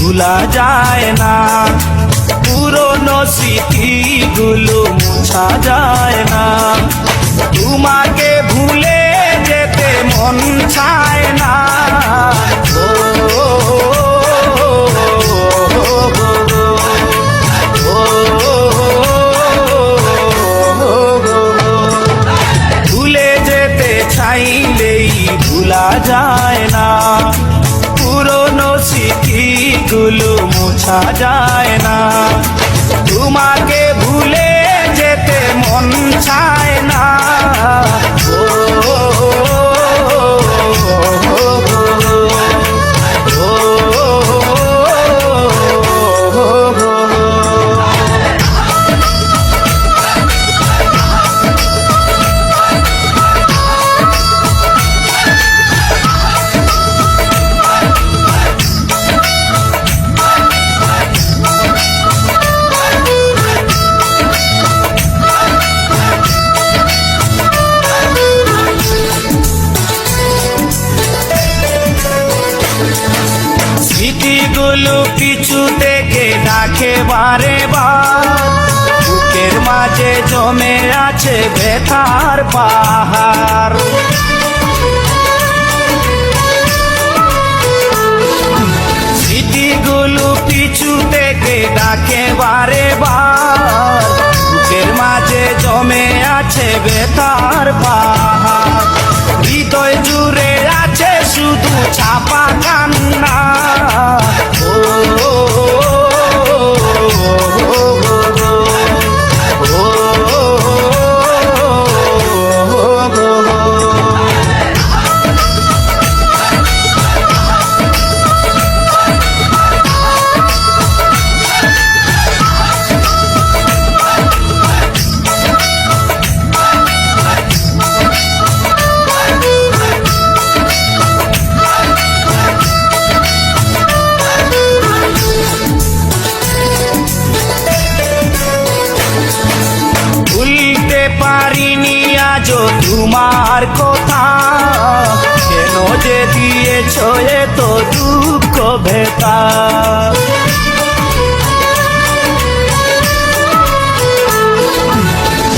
ভুলা যায় না পুরনো স্মৃতিগুলো মোছা যায় না তোমাকে ভুলে যেতে মন চায় না ভুলে যেতে ভুলা যায় না স্মৃতিগুলো মোছা যায় না। তোমাকে ভুলে যেতে মন চায় স্মৃতিগুলো পিছু থেকে ডাকে বারে বার। মাঝে জমে আছে ব্যথার পাহাড়। পিছু মাঝে জমে আছে বেতার পাহাড়। হৃদয় জুড়ে আছে শুধু ছাপা কান্না। আজও তোমার কথা। কেন যে দিয়েছ এত দুঃখ ভেতা?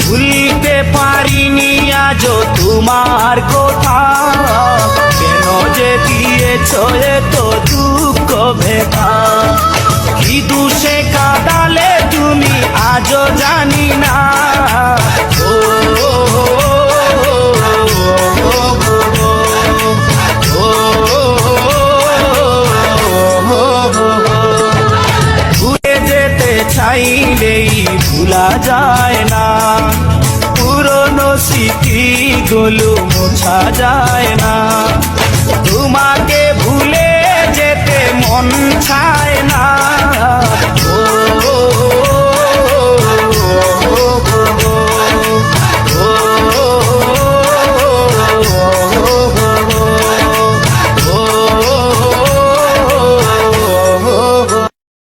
ভুলতে পারিনি আজও তোমার কথা। কেন যে দিয়েছ এত দুঃখ ভেতা? কি দুষে কাদালে তুমি আজও জানি না। ভুলা যায় না। পুরনো স্মৃতিগুলো মোছা যায় না। তোমাকে